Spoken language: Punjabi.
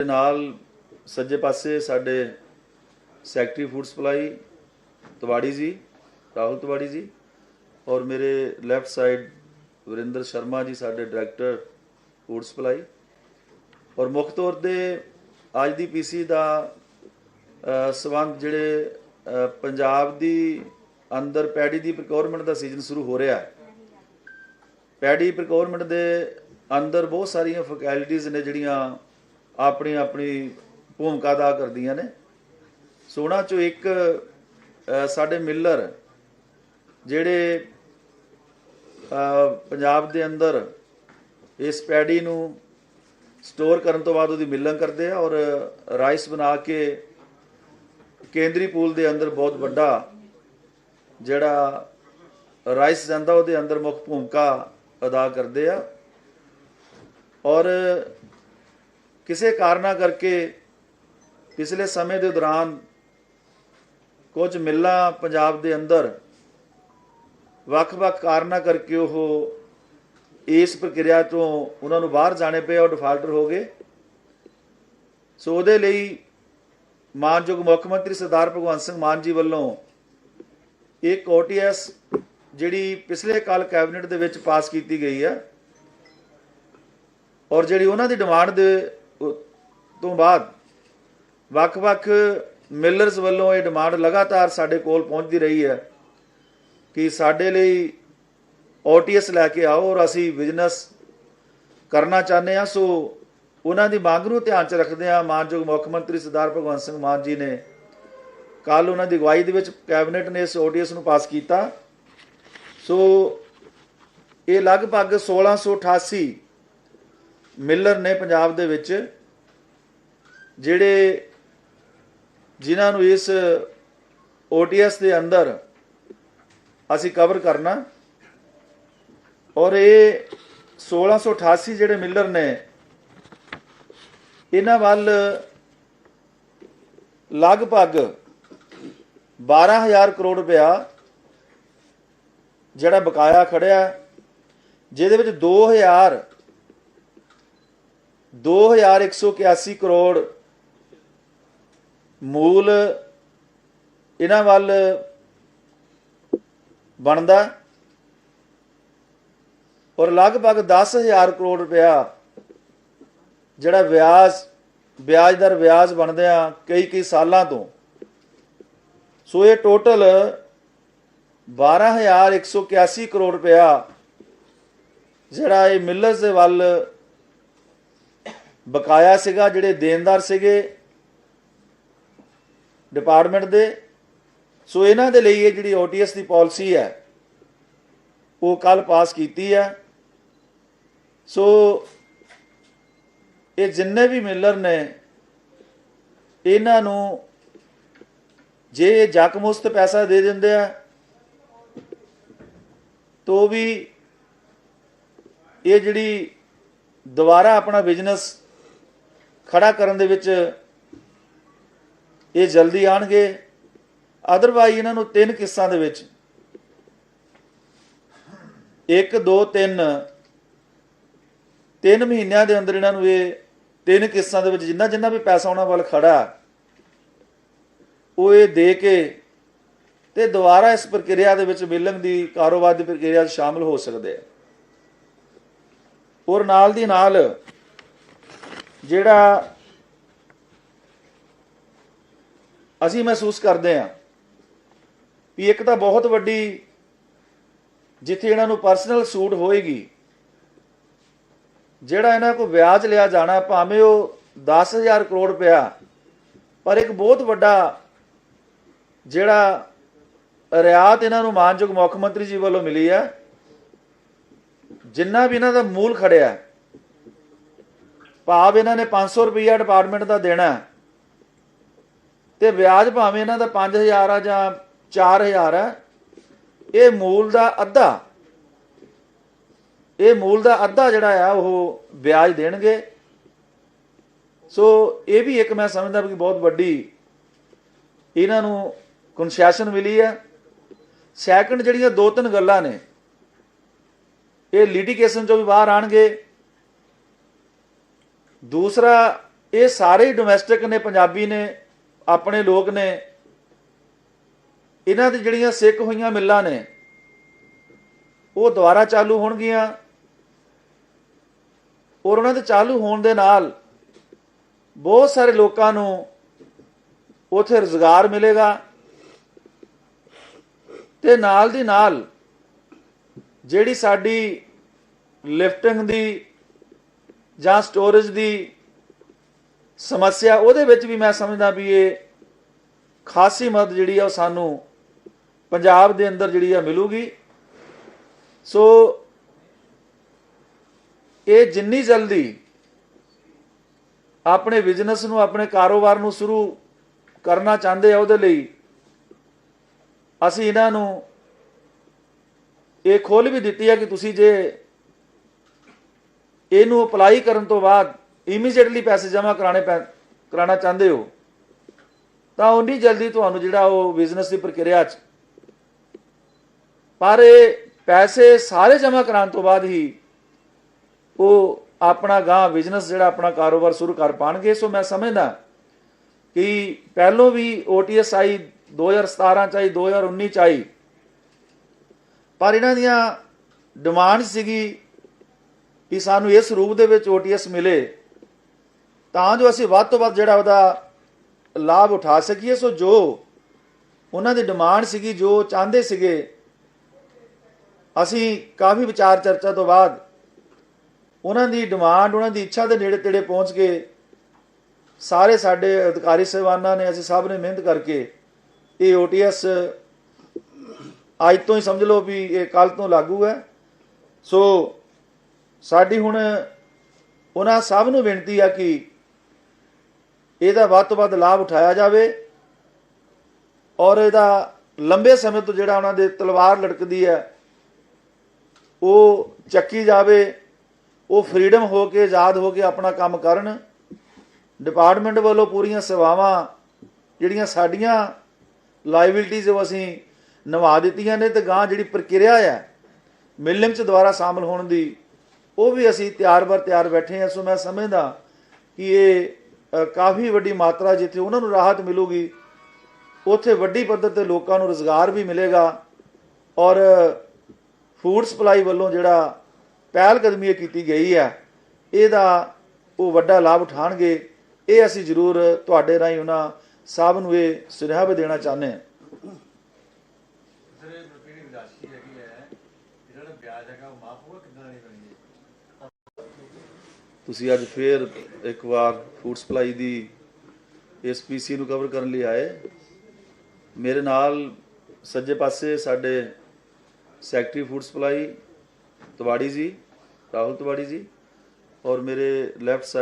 ਨਾਲ ਸੱਜੇ ਪਾਸੇ ਸਾਡੇ ਸੈਕਟਰੀ ਫੂਡ ਸਪਲਾਈ ਤਵਾੜੀ ਜੀ ਰਾਹੁਲ ਤਵਾੜੀ ਜੀ ਔਰ ਮੇਰੇ ਲੈਫਟ ਸਾਈਡ ਵਰਿੰਦਰ ਸ਼ਰਮਾ ਜੀ ਸਾਡੇ ਡਾਇਰੈਕਟਰ ਫੂਡ ਸਪਲਾਈ ਔਰ ਮੁੱਖ ਤੌਰ ਤੇ ਅੱਜ ਦੀ ਪੀਸੀ ਦਾ ਅ, ਸੰਬੰਧ ਜਿਹੜੇ ਪੰਜਾਬ ਦੀ ਅੰਦਰ ਪੈਡੀ ਦੀ ਪ੍ਰੋਕਿਉਰਮੈਂਟ ਦਾ ਸੀਜ਼ਨ ਸ਼ੁਰੂ ਹੋ ਰਿਹਾ ਹੈ। ਪੈਡੀ ਪ੍ਰੋਕਿਉਰਮੈਂਟ ਦੇ ਅੰਦਰ ਬਹੁਤ ਸਾਰੀਆਂ ਫੈਕਲਟੀਆਂ ਨੇ ਜਿਹੜੀਆਂ ਆਪਣੀ ਆਪਣੀ ਭੂਮਿਕਾ ਅਦਾ ਕਰਦੀਆਂ ਨੇ। ਸੋਨਾ ਚੋਂ ਇੱਕ ਸਾਡੇ ਮਿਲਰ ਜਿਹੜੇ ਪੰਜਾਬ ਦੇ ਅੰਦਰ ਇਸ ਪੈਡੀ ਨੂੰ ਸਟੋਰ ਕਰਨ ਤੋਂ ਬਾਅਦ ਉਹਦੀ ਮਿਲਣ ਕਰਦੇ ਆ ਔਰ ਰਾਈਸ ਬਣਾ ਕੇ ਕੇਂਦਰੀ ਪੂਲ ਦੇ ਅੰਦਰ ਬਹੁਤ ਵੱਡਾ ਜਿਹੜਾ ਰਾਈਸ ਜਾਂਦਾ ਉਹਦੇ ਅੰਦਰ ਮੁੱਖ ਭੂਮਿਕਾ ਅਦਾ ਕਰਦੇ ਆ। ਔਰ ਕਿਸੇ ਕਾਰਨਾ ਕਰਕੇ ਪਿਛਲੇ ਸਮੇਂ ਦੇ ਦੌਰਾਨ ਕੁਝ ਮਿੱਲਾਂ ਪੰਜਾਬ ਦੇ ਅੰਦਰ ਵੱਖ-ਵੱਖ ਕਾਰਨਾਂ ਕਰਕੇ ਉਹ ਇਸ ਪ੍ਰਕਿਰਿਆ ਤੋਂ ਉਹਨਾਂ ਨੂੰ ਬਾਹਰ ਜਾਣੇ ਪਏ ਔਰ ਡਿਫਾਲਟਰ ਹੋ ਗਏ। ਸੋ ਉਹਦੇ ਲਈ ਮਾਨਯੋਗ ਮੁੱਖ ਮੰਤਰੀ ਸਰਦਾਰ ਭਗਵੰਤ ਸਿੰਘ ਮਾਨ ਜੀ ਵੱਲੋਂ ਇੱਕ ਓਟੀਐਸ ਜਿਹੜੀ ਪਿਛਲੇ ਕਾਲ ਕੈਬਨਿਟ ਦੇ ਵਿੱਚ ਪਾਸ ਕੀਤੀ ਗਈ ਹੈ ਔਰ ਜਿਹੜੀ ਉਹਨਾਂ ਦੀ ਡਿਮਾਂਡ ਦੇ ਤੋਂ ਬਾਅਦ ਵੱਖ-ਵੱਖ ਮਿਲਰਸ ਵੱਲੋਂ ਇਹ ਡਿਮਾਂਡ ਲਗਾਤਾਰ ਸਾਡੇ ਕੋਲ ਪਹੁੰਚਦੀ ਰਹੀ ਹੈ ਕਿ ਸਾਡੇ ਲਈ ਓਟੀਐਸ ਲੈ ਕੇ ਆਓ ਔਰ ਅਸੀਂ ਬਿਜ਼ਨਸ ਕਰਨਾ ਚਾਹੁੰਦੇ ਹਾਂ। ਸੋ ਉਹਨਾਂ ਦੀ ਮੰਗ ਨੂੰ ਧਿਆਨ 'ਚ ਰੱਖਦੇ ਹਾਂ। ਮਾਨਯੋਗ ਮੁੱਖ ਮੰਤਰੀ ਸਰਦਾਰ ਭਗਵੰਤ ਸਿੰਘ ਮਾਨ ਜੀ ਨੇ ਕੱਲ ਉਹਨਾਂ ਦੀ ਅਗਵਾਈ ਦੇ ਵਿੱਚ ਕੈਬਨਿਟ ਨੇ ਇਸ ਓਟੀਐਸ ਨੂੰ ਪਾਸ ਕੀਤਾ। ਸੋ ਇਹ ਲਗਭਗ 1688 ਮਿਲਰ ਨੇ ਪੰਜਾਬ ਦੇ ਵਿੱਚ ਜਿਹੜੇ ਜਿਨ੍ਹਾਂ ਨੂੰ ਇਸ ਓਟੀਐਸ ਦੇ ਅੰਦਰ ਅਸੀਂ ਕਵਰ ਕਰਨਾ, ਔਰ ਇਹ 1688 ਜਿਹੜੇ ਮਿਲਰ ਨੇ, ਇਹਨਾਂ ਵੱਲ ਲਗਭਗ 12000 ਕਰੋੜ ਰੁਪਇਆ ਜਿਹੜਾ ਬਕਾਇਆ ਖੜਿਆ, ਜਿਹਦੇ ਵਿੱਚ 2000 2181 ਕਰੋੜ ਮੂਲ ਇਹਨਾਂ ਵੱਲ ਬਣਦਾ ਔਰ ਲਗਭਗ 10000 ਕਰੋੜ ਰੁਪਇਆ ਜਿਹੜਾ ਵਿਆਜ ਵਿਆਜ ਦਰ ਵਿਆਜ ਬਣਦੇ ਆ ਕਈ ਕਈ ਸਾਲਾਂ ਤੋਂ। ਸੋ ਇਹ ਟੋਟਲ 12181 ਕਰੋੜ ਰੁਪਇਆ ਜਿਹੜਾ ਇਹ ਮਿਲਰਸ ਦੇ ਵੱਲ ਬਕਾਇਆ ਸੀਗਾ, ਜਿਹੜੇ ਦੇਣਦਾਰ ਸੀਗੇ ਡਿਪਾਰਟਮੈਂਟ ਦੇ। ਸੋ ਇਹਨਾਂ ਦੇ ਲਈ ਇਹ ਜਿਹੜੀ ਓਟੀਐਸ ਦੀ ਪਾਲਿਸੀ ਹੈ, ਉਹ ਕੱਲ ਪਾਸ ਕੀਤੀ ਹੈ। ਸੋ ਇਹ ਜਿੰਨੇ ਵੀ ਮਿਲਰ ਨੇ, ਇਹਨਾਂ ਨੂੰ ਜੇ ਇਹ ਜਕਮੁਸਤ ਪੈਸਾ ਦੇ ਦਿੰਦੇ ਆ, ਤੋ ਵੀ ਇਹ ਜਿਹੜੀ ਦੁਬਾਰਾ ਆਪਣਾ ਬਿਜ਼ਨਸ ਖੜਾ ਕਰਨ ਦੇ ਵਿੱਚ ਇਹ ਜਲਦੀ ਆਣਗੇ। ਅਦਰਵਾਈ ਇਹਨਾਂ ਨੂੰ ਤਿੰਨ ਕਿੱਸਾਂ ਦੇ ਵਿੱਚ। 1 2 3 ਤਿੰਨ ਮਹੀਨਿਆਂ ਦੇ ਅੰਦਰ ਇਹਨਾਂ ਨੂੰ ਇਹ ਤਿੰਨ ਕਿੱਸਾਂ ਦੇ ਵਿੱਚ ਜਿੰਨਾ ਜਿੰਨਾ ਵੀ ਪੈਸਾ ਉਹਨਾਂ ਵੱਲ ਖੜਾ, ਉਹ ਇਹ ਦੇ ਕੇ ਤੇ ਦੁਬਾਰਾ ਇਸ ਪ੍ਰਕਿਰਿਆ ਦੇ ਵਿੱਚ ਮਿਲਣ ਦੀ ਕਾਰੋਬਾਰ ਦੀ ਪ੍ਰਕਿਰਿਆ 'ਚ ਸ਼ਾਮਲ ਹੋ ਸਕਦੇ ਆ। ਔਰ ਨਾਲ ਦੀ ਨਾਲ ਜਿਹੜਾ ਅਸੀਂ ਮਹਿਸੂਸ ਕਰਦੇ ਹਾਂ ਵੀ ਇੱਕ ਤਾਂ ਬਹੁਤ ਵੱਡੀ ਜਿੱਥੇ ਇਹਨਾਂ ਨੂੰ ਪਰਸਨਲ ਸੂਟ ਹੋਏਗੀ, ਜਿਹੜਾ ਇਹਨਾਂ ਕੋ ਵਿਆਜ ਲਿਆ ਜਾਣਾ, ਭਾਵੇਂ ਉਹ 10000 ਕਰੋੜ ਰੁਪਇਆ, ਪਰ ਇੱਕ ਬਹੁਤ ਵੱਡਾ ਜਿਹੜਾ ਰਿਆਤ ਇਹਨਾਂ ਨੂੰ ਮਾਨਯੋਗ ਮੁੱਖ ਮੰਤਰੀ ਜੀ ਵੱਲੋਂ ਮਿਲੀ ਹੈ, ਜਿੰਨਾ ਵੀ ਇਹਨਾਂ ਦਾ ਮੂਲ ਖੜਿਆ ਭਾਵ ਇਹਨਾਂ ਨੇ 500 ਰੁਪਈਆ ਡਿਪਾਰਟਮੈਂਟ ਦਾ ਦੇਣਾ ਹੈ, ਤੇ ਵਿਆਜ ਭਾਵੇਂ ਇਹਨਾਂ ਦਾ 5000 ਆ ਜਾਂ 4000 ਹੈ ਇਹ ਮੂਲ ਦਾ ਅੱਧਾ। ਇਹ ਮੂਲ ਦਾ ਅੱਧਾ ਜਿਹੜਾ ਆ ਉਹ ਵਿਆਜ ਦੇਣਗੇ। ਸੋ ਇਹ ਵੀ ਇੱਕ ਮੈਂ ਸਮਝਦਾ ਵੀ ਬਹੁਤ ਵੱਡੀ ਇਹਨਾਂ ਨੂੰ ਕਨਸੈਸ਼ਨ ਮਿਲੀ ਹੈ। ਸੈਕੰਡ ਜਿਹੜੀਆਂ ਦੋ ਤਿੰਨ ਗੱਲਾਂ ਨੇ ਇਹ ਲਿਟੀਗੇਸ਼ਨ ਚੋਂ ਵੀ ਬਾਹਰ ਆਣਗੇ। ਦੂਸਰਾ, ਇਹ ਸਾਰੇ ਹੀ ਡੋਮੈਸਟਿਕ ਨੇ, ਪੰਜਾਬੀ ਨੇ, ਆਪਣੇ ਲੋਕ ਨੇ, ਇਹਨਾਂ ਦੀ ਜਿਹੜੀਆਂ ਸਿੱਕ ਹੋਈਆਂ ਮਿੱਲਾਂ ਨੇ, ਉਹ ਦੁਬਾਰਾ ਚਾਲੂ ਹੋਣਗੀਆਂ ਔਰ ਉਹਨਾਂ ਦੇ ਚਾਲੂ ਹੋਣ ਦੇ ਨਾਲ ਬਹੁਤ ਸਾਰੇ ਲੋਕਾਂ ਨੂੰ ਉਥੇ ਰੁਜ਼ਗਾਰ ਮਿਲੇਗਾ ਤੇ ਨਾਲ ਦੀ ਨਾਲ ਜਿਹੜੀ ਸਾਡੀ ਲਿਫਟਿੰਗ ਦੀ ਜਾਂ ਸਟੋਰੇਜ ਦੀ ਸਮੱਸਿਆ, ਉਹਦੇ ਵਿੱਚ ਵੀ ਮੈਂ ਸਮਝਦਾ ਵੀ ਇਹ ਖਾਸੀ ਮਦਦ ਜਿਹੜੀ ਆ ਉਹ ਸਾਨੂੰ ਪੰਜਾਬ ਦੇ ਅੰਦਰ ਜਿਹੜੀ ਆ ਮਿਲੂਗੀ। ਸੋ ਇਹ ਜਿੰਨੀ ਜਲਦੀ ਆਪਣੇ ਬਿਜ਼ਨਸ ਨੂੰ, ਆਪਣੇ ਕਾਰੋਬਾਰ ਨੂੰ ਸ਼ੁਰੂ ਕਰਨਾ ਚਾਹੁੰਦੇ ਆ, ਉਹਦੇ ਲਈ ਅਸੀਂ ਇਹਨਾਂ ਨੂੰ ਇਹ ਖੋਲ ਵੀ ਦਿੱਤੀ ਹੈ ਕਿ ਤੁਸੀਂ ਜੇ ਇਹਨੂੰ ਅਪਲਾਈ ਕਰਨ ਤੋਂ ਬਾਅਦ ਇਮੀਡੀਏਟਲੀ ਪੈਸੇ ਜਮ੍ਹਾਂ ਕਰਾਣੇ ਪੈ, ਕਰਾਉਣਾ ਚਾਹੁੰਦੇ ਹੋ, ਤਾਂ ਉਨੀ ਜਲਦੀ ਤੁਹਾਨੂੰ ਜਿਹੜਾ ਉਹ ਬਿਜ਼ਨਸ ਦੀ ਪ੍ਰਕਿਰਿਆ ਚ। ਪਰ ਇਹ ਪੈਸੇ ਸਾਰੇ ਜਮ੍ਹਾਂ ਕਰਾਉਣ ਤੋਂ ਬਾਅਦ ਹੀ ਉਹ ਆਪਣਾ ਗਾਂ ਬਿਜ਼ਨਸ ਜਿਹੜਾ ਆਪਣਾ ਕਾਰੋਬਾਰ ਸ਼ੁਰੂ ਕਰ ਪਾਣਗੇ। ਸੋ ਮੈਂ ਸਮਝਦਾ ਕਿ ਪਹਿਲੋਂ ਵੀ OTS ਆਈ 2017 ਚ ਆਈ 2019 ਚ ਆਈ। ਪਰ ਇਹਨਾਂ ਦੀਆਂ ਡਿਮਾਂਡ ਸੀਗੀ ਵੀ ਸਾਨੂੰ ਇਸ ਰੂਪ ਦੇ ਵਿੱਚ OTS ਮਿਲੇ, ਤਾਂ ਜੋ ਅਸੀਂ ਵੱਧ ਤੋਂ ਵੱਧ ਜਿਹੜਾ ਉਹਦਾ ਲਾਭ ਉਠਾ ਸਕੀਏ। ਸੋ ਜੋ ਉਹਨਾਂ ਦੀ ਡਿਮਾਂਡ ਸੀਗੀ, ਜੋ ਚਾਹੁੰਦੇ ਸੀਗੇ, ਅਸੀਂ ਕਾਫੀ ਵਿਚਾਰ ਚਰਚਾ ਤੋਂ ਬਾਅਦ ਉਹਨਾਂ ਦੀ ਡਿਮਾਂਡ, ਉਹਨਾਂ ਦੀ ਇੱਛਾ ਦੇ ਨੇੜੇ ਤੇੜੇ ਪਹੁੰਚ ਕੇ ਸਾਰੇ ਸਾਡੇ ਅਧਿਕਾਰੀ ਸਹਿਬਾਨਾਂ ਨੇ, ਅਸੀਂ ਸਭ ਨੇ ਮਿਹਨਤ ਕਰਕੇ ਇਹ OTS ਅੱਜ ਤੋਂ ਹੀ ਸਮਝ ਲਓ ਵੀ ਇਹ ਕੱਲ ਤੋਂ ਲਾਗੂ ਹੈ। ਸੋ ਸਾਡੀ ਹੁਣ ਉਹਨਾਂ ਸਭ ਨੂੰ ਬੇਨਤੀ ਆ ਕਿ ਇਹਦਾ ਵੱਧ ਤੋਂ ਵੱਧ ਲਾਭ ਉਠਾਇਆ ਜਾਵੇ ਔਰ ਇਹਦਾ ਲੰਬੇ ਸਮੇਂ ਤੋਂ ਜਿਹੜਾ ਉਹਨਾਂ ਦੇ ਤਲਵਾਰ ਲਟਕਦੀ ਹੈ, ਉਹ ਚੱਕੀ ਜਾਵੇ, ਉਹ ਫਰੀडम ਹੋ ਕੇ, ਆਜ਼ਾਦ ਹੋ ਕੇ ਆਪਣਾ ਕੰਮ ਕਰਨ। ਡਿਪਾਰਟਮੈਂਟ ਵੱਲੋਂ ਪੂਰੀਆਂ ਸੇਵਾਵਾਂ ਜਿਹੜੀਆਂ ਸਾਡੀਆਂ ਲਾਇਬਿਲਟੀਜ਼ ਉਹ ਅਸੀਂ ਨਿਭਾ ਦਿੱਤੀਆਂ ਨੇ ਤੇ ਗਾਂ ਜਿਹੜੀ ਪ੍ਰਕਿਰਿਆ ਹੈ ਮਿਲਮ ਚ ਦੁਆਰਾ ਸ਼ਾਮਲ ਹੋਣ ਦੀ ਉਹ ਵੀ ਅਸੀਂ ਤਿਆਰ ਬਰ ਤਿਆਰ ਬੈਠੇ ਹਾਂ, ਸੋ ਮੈਂ ਸਮਝਦਾ ਕਿ ਇਹ ਕਾਫੀ ਵੱਡੀ ਮਾਤਰਾ ਜਿੱਥੇ ਉਹਨਾਂ ਨੂੰ ਰਾਹਤ ਮਿਲੂਗੀ, ਉੱਥੇ ਵੱਡੀ ਪੱਧਰ ਤੇ ਲੋਕਾਂ ਨੂੰ ਰੋਜ਼ਗਾਰ ਵੀ ਮਿਲੇਗਾ ਔਰ ਫੂਡ ਸਪਲਾਈ ਵੱਲੋਂ ਜਿਹੜਾ ਪਹਿਲ ਕਦਮੀ ਇਹ ਕੀਤੀ ਗਈ ਹੈ, ਇਹਦਾ ਉਹ ਵੱਡਾ ਲਾਭ ਉਠਾਣਗੇ ਇਹ ਅਸੀਂ ਜ਼ਰੂਰ ਤੁਹਾਡੇ ਰਾਹੀਂ ਉਹਨਾਂ ਸਭ ਨੂੰ ਇਹ ਸੁਨੇਹਾ ਵੀ ਦੇਣਾ ਚਾਹੁੰਦੇ ਹਾਂ ਸਰ ਇਹ ਜਿਹੜੀ ਰਾਸ਼ੀ ਹੈਗੀ ਹੈ ਜਿਹੜਾ ਨਾ ਵਿਆਜ ਹੈਗਾ ਉਹ ਮਾਫ ਹੋਊਗਾ ਕਿੰਨਾ ਨਹੀਂ ਬਣੀ ਹੈ ਤੁਸੀਂ ਅੱਜ ਫੇਰ ਇੱਕ ਵਾਰ ਫੂਡ ਸਪਲਾਈ ਦੀ ਇਸ ਪੀਸੀ ਨੂੰ ਕਵਰ ਕਰਨ ਲਈ ਆਏ। ਮੇਰੇ ਨਾਲ ਸੱਜੇ ਪਾਸੇ ਸਾਡੇ ਸੈਕਟਰੀ ਫੂਡ ਸਪਲਾਈ, ਤਵਾੜੀ ਜੀ, ਰਾਹੁਲ ਤਵਾੜੀ ਜੀ ਔਰ ਮੇਰੇ ਲੈਫਟ ਸਾਈਡ